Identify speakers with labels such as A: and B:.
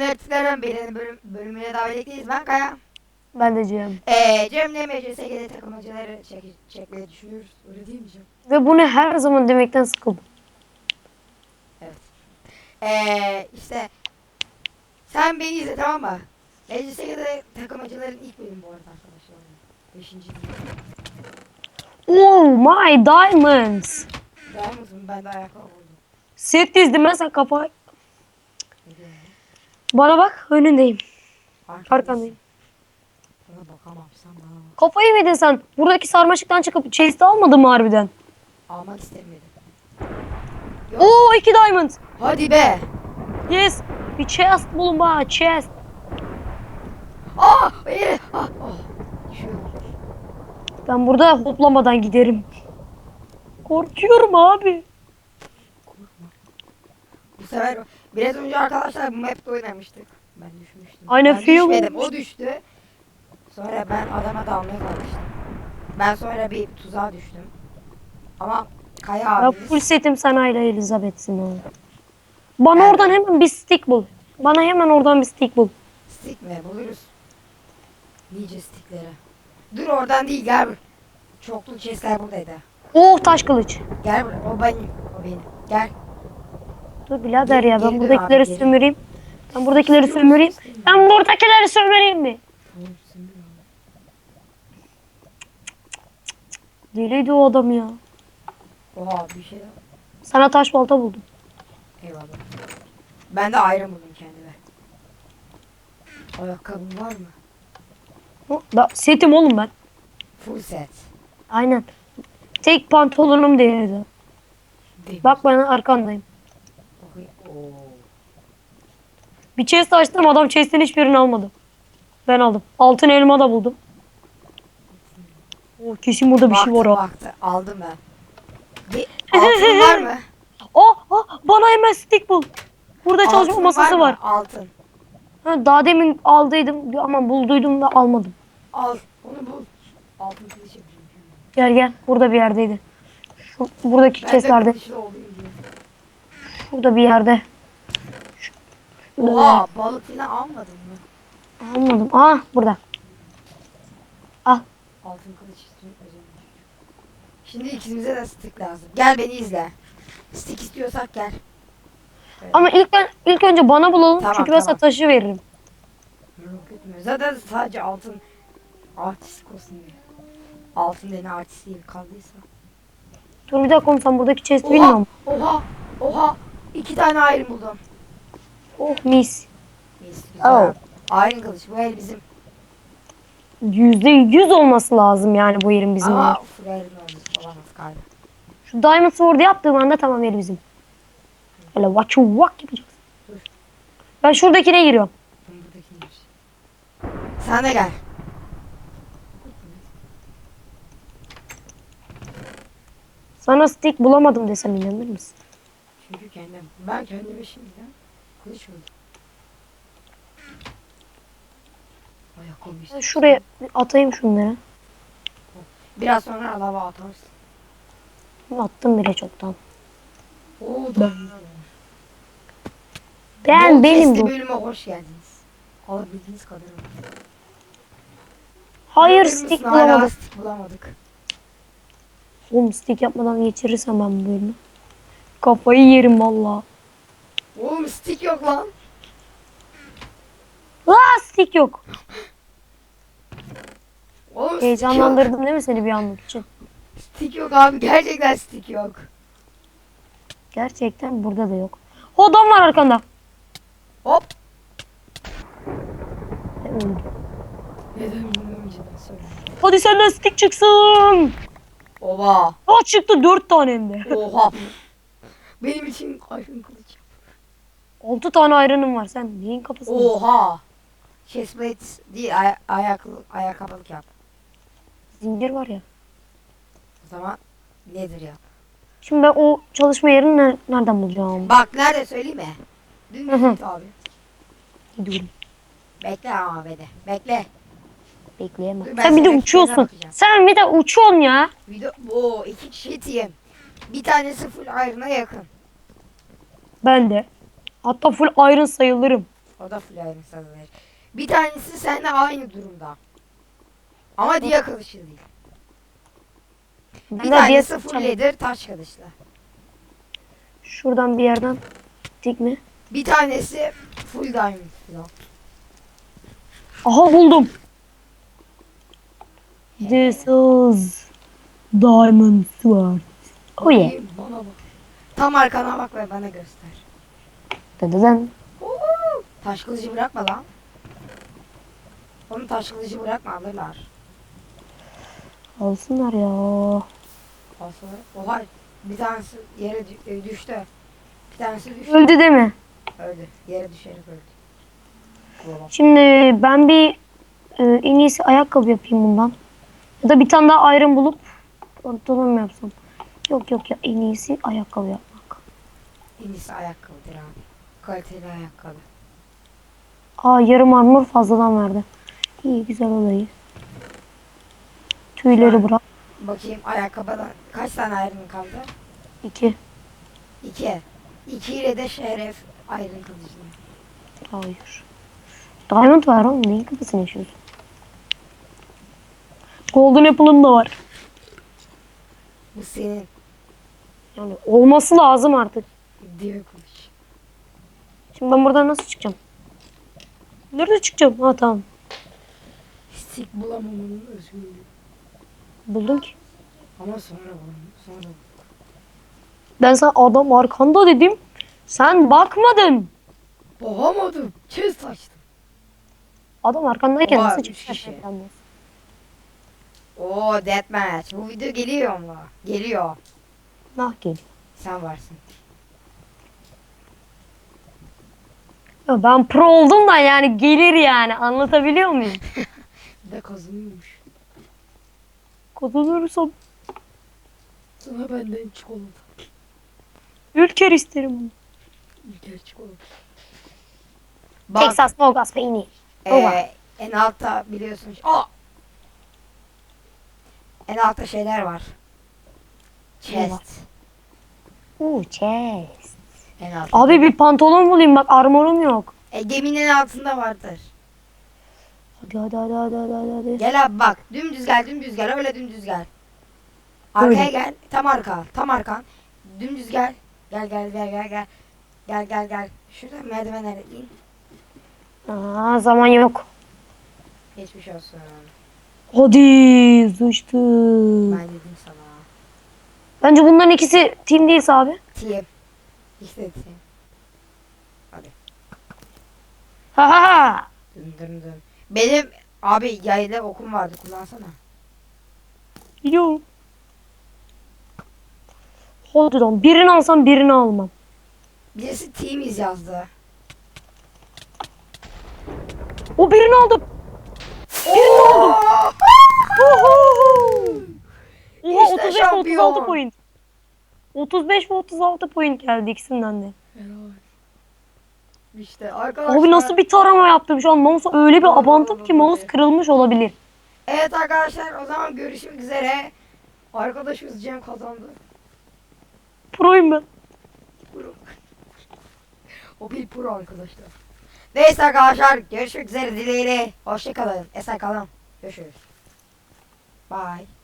A: nerdlerden birinin bölüm, bölümüne davetliyiz. Ben Kaya.
B: Ben de Cem.
A: Ee, Cem'le MCSG'de takılmacaları çek, çekmeyi düşünüyoruz. Öyle değil mi Cem?
B: Ve bunu her zaman demekten sıkıldım.
A: Ee, işte sen beni izle tamam mı? MCSG'de takılmacaların ilk bölümü bu arada arkadaşlar. Beşinci bölüm.
B: Oh my diamonds.
A: Daha mısın? Ben de ayakkabı buldum.
B: Set dizdim ben sen kafa. Bana bak önündeyim. Arkandayım.
A: Bana bakamam sen bana bak.
B: Kafayı mı yedin sen? Buradaki sarmaşıktan çıkıp chest almadın mı harbiden?
A: Almak istemedim.
B: Oo iki diamond.
A: Hadi be.
B: Yes. Bir chest bulun bana chest.
A: Aa! Hayır. Ah, oh. Düşüyorum.
B: Ben burada hoplamadan giderim. Korkuyorum abi.
A: Bu sefer biraz önce arkadaşlar bu map'te oynamıştık. Ben düşmüştüm.
B: Aynen,
A: ben düşmedim. O düştü. Sonra ben adama dalmaya kalmıştım. Ben sonra bir tuzağa düştüm. Ama Kaya
B: Ya
A: abimiz
B: full setim sanayla Elizabeth'sin abi. Bana
A: Evet.
B: oradan hemen bir stick bul. Bana hemen oradan bir stick bul.
A: stick mi buluruz? Nice sticklere. Dur oradan değil gel. Çoklu chestler buradaydı.
B: Oh taş kılıç.
A: Gel buraya. O benim. O benim. Gel.
B: Dur birader ya ben buradakileri
A: abi,
B: sömüreyim. Ben buradakileri sömüreyim. Ben buradakileri sömüreyim mi? Deliydi o adam ya.
A: Oha bir şey.
B: Sana taş balta buldum.
A: Eyvallah. Ben de ayrı buldum kendime. Ayakkabım var mı?
B: Oh, Da, setim oğlum ben.
A: Full set.
B: Aynen. Tek pantolonum değildi.
A: Değil.
B: Bak ben arkandayım. Bir chest açtım adam chest'in hiçbirini almadı. Ben aldım. Altın elma da buldum. Oh, kesin burada bir şey var
A: Baktı,
B: o.
A: baktı. Aldım ben. Bir altın var mı?
B: Oh, oh, bana hemen stick bul. Burada çalışma
A: Altın
B: masası
A: mı?
B: var.
A: Altın.
B: Ha, daha demin aldıydım ama bulduydum da almadım.
A: Al. Onu bul. Altın kılıç.
B: Gel gel. Burada bir yerdeydi. Şu, buradaki
A: Ben de
B: chestlerde. Şurada bir yerde.
A: Oha balık falan almadın mı?
B: Almadım. Ah burada. Al.
A: Altın kılıç özellikle. Şimdi ikimize de stick lazım. Gel beni izle. Stick istiyorsak gel.
B: Ama ilk ilk önce bana bulalım
A: Tamam,
B: çünkü ben sana taşı veririm.
A: Merak etme. Zaten sadece altın artistik olsun diye. Altın dene artist değil kaldıysa.
B: Dur bir dakika oğlum sen buradaki chest'i bilmiyor
A: Oha! Oha! Oha! İki tane ayrım buldum.
B: Oh mis.
A: Mis, güzel.
B: Oh.
A: Ayrım kılıç. Bu el bizim.
B: Yüzde yüz olması lazım yani bu yerin bizim.
A: Ama ayrım olmuş. Olamaz galiba.
B: Şu Diamond Sword'u yaptığım anda tamam yer bizim. Öyle you walk yapacağız.
A: Dur.
B: Ben şuradakine giriyorum.
A: Sen de gel.
B: Sana stick bulamadım desem inanır mısın?
A: Çünkü kendim. Ben kendime şimdiden kılıç buldum. Ayakkabı işte.
B: şuraya atayım şunları.
A: Biraz sonra lava atarsın.
B: Attım bile çoktan.
A: Oo da.
B: Ben
A: Bol
B: benim bu.
A: bölüme hoş geldiniz. Alabildiğiniz kadar alın.
B: Hayır
A: Görür
B: stick
A: müsün? Hala
B: bulamadım.
A: stick bulamadık.
B: Oğlum stick yapmadan geçirirsem ben bu bölümü. Kafayı yerim valla.
A: Oğlum stick yok lan.
B: Aa stick yok.
A: Oğlum stick yok.
B: Heyecanlandırdım değil mi seni bir anlık için?
A: Stick yok abi. Gerçekten stick yok.
B: Gerçekten burada da yok. O adam var arkanda.
A: Hop.
B: E, öldü.
A: Neden bilmiyorum cidden söyle.
B: Hadi senden stick çıksın.
A: Oha.
B: Aa çıktı dört tane hem de.
A: Oha. Benim için ayrım kılıç.
B: Altı tane ayranım var. Sen neyin kafasında?
A: Oha. Chestplate değil ay ayak ayakkabılık yap.
B: Zincir var ya.
A: O zaman nedir ya?
B: Şimdi ben o çalışma yerini ner- nereden bulacağım?
A: Bak nerede söyleyeyim mi? Dün
B: Hı hı.
A: git abi.
B: Gidiyorum.
A: Bekle ama beni. Bekle.
B: Bekleyemem.
A: Dur, ben
B: Sen bir de
A: sana
B: uçuyorsun.
A: bakacağım.
B: Sen bir de uçuyorsun ya.
A: Video o iki kişi team. Bir tanesi full ayrına yakın.
B: Ben de. Hatta full iron sayılırım.
A: O da full iron sayılır. Bir tanesi seninle aynı durumda. Ama diye kılıçlı değil. Bir
B: diye
A: tanesi full leather taş kılıçlı.
B: Şuradan bir yerden dik mi?
A: Bir tanesi full diamond falan.
B: Aha buldum. This is diamond sword. Oh yeah.
A: Bak. Tam arkana bak ve bana göster.
B: Dıdıdın.
A: Oo, Taş kılıcı bırakma lan. Onu taş kılıcı bırakma alırlar.
B: Alsınlar ya.
A: Aslında oha bir tanesi yere dü- e, düştü. Bir tanesi düştü.
B: Öldü değil mi?
A: Öldü. Yere düşerek öldü.
B: Şimdi ben bir e, en iyisi ayakkabı yapayım bundan. Ya da bir tane daha iron bulup pantolon mu yapsam? Yok yok ya en iyisi ayakkabı yapmak.
A: En iyisi ayakkabıdır abi. Kaliteli ayakkabı.
B: Aa yarım armor fazladan verdi. İyi güzel olayı. Tüyleri bırak.
A: Bakayım ayakkabıdan kaç tane ayrın kaldı?
B: İki.
A: İki. İki ile de şeref ayrın kılıcını.
B: Hayır. Diamond var oğlum. Neyin kafasını yaşıyorsun? Golden Apple'ın da var.
A: Bu senin
B: Yani olması lazım artık.
A: diye kılıç.
B: Şimdi ben buradan nasıl çıkacağım? Nerede çıkacağım? Ha tamam.
A: Sik bulamamanın özgürlüğü.
B: Buldum ki.
A: Ama sonra bulamam. Sonra.
B: Ben sana adam arkanda dedim. Sen bakmadın.
A: Boğamadım. Çöz açtım.
B: Adam arkandayken
A: Oha,
B: nasıl
A: üç
B: çıkacak?
A: kişi.
B: Ben
A: Oo deathmatch. Bu video geliyor mu? Geliyor.
B: Nah geliyor.
A: Sen varsın.
B: Ya ben pro oldum da yani gelir yani. Anlatabiliyor muyum?
A: Bir de kazanıyormuş.
B: Kazanırsam
A: Sana benden çikolata.
B: ülker isterim bunu.
A: Ülker çikolata. Bak
B: Texas Nogas peynir. Baba.
A: ee, en altta biliyorsun. Aa! En altta şeyler var. Chest.
B: Uuu chest.
A: En.
B: Abi bir pantolon bulayım bak armorum yok.
A: E, geminin altında vardır.
B: Hadi hadi hadi hadi hadi hadi. hadi.
A: Gel abi bak. Dümdüz gel dümdüz gel. Öyle dümdüz gel. Arkaya
B: Öyle.
A: gel. Tam arka. Tam arkan. Dümdüz gel. Gel gel gel gel gel. Gel gel gel. Şuradan merdivenlere in.
B: Aa zaman yok.
A: Geçmiş olsun.
B: Hadi sıçtı.
A: Ben dedim sana.
B: Bence bunların ikisi team değilse abi.
A: Team. İşte team.
B: Ha ha ha.
A: Dın dın dın. Benim abi yayla okum vardı kullansana.
B: Biliyorum. Hadi lan birini alsam birini almam.
A: Birisi teamiz yazdı.
B: O birini aldım. Birini aldım. Oha
A: İşte
B: 35 ve
A: şampiyon.
B: 36 point. 35 ve 36 point geldi ikisinden de.
A: İşte arkadaşlar.
B: Abi nasıl bir tarama yaptım şu an mouse'a öyle bir abandım ki mouse kırılmış olabilir.
A: Evet arkadaşlar o zaman görüşmek üzere. Arkadaşımız Cem kazandı.
B: Pro'yum ben.
A: Pro. o bir pro arkadaşlar. Neyse arkadaşlar görüşmek üzere dileğiyle. Hoşçakalın. Esen kalın. Görüşürüz. Bye.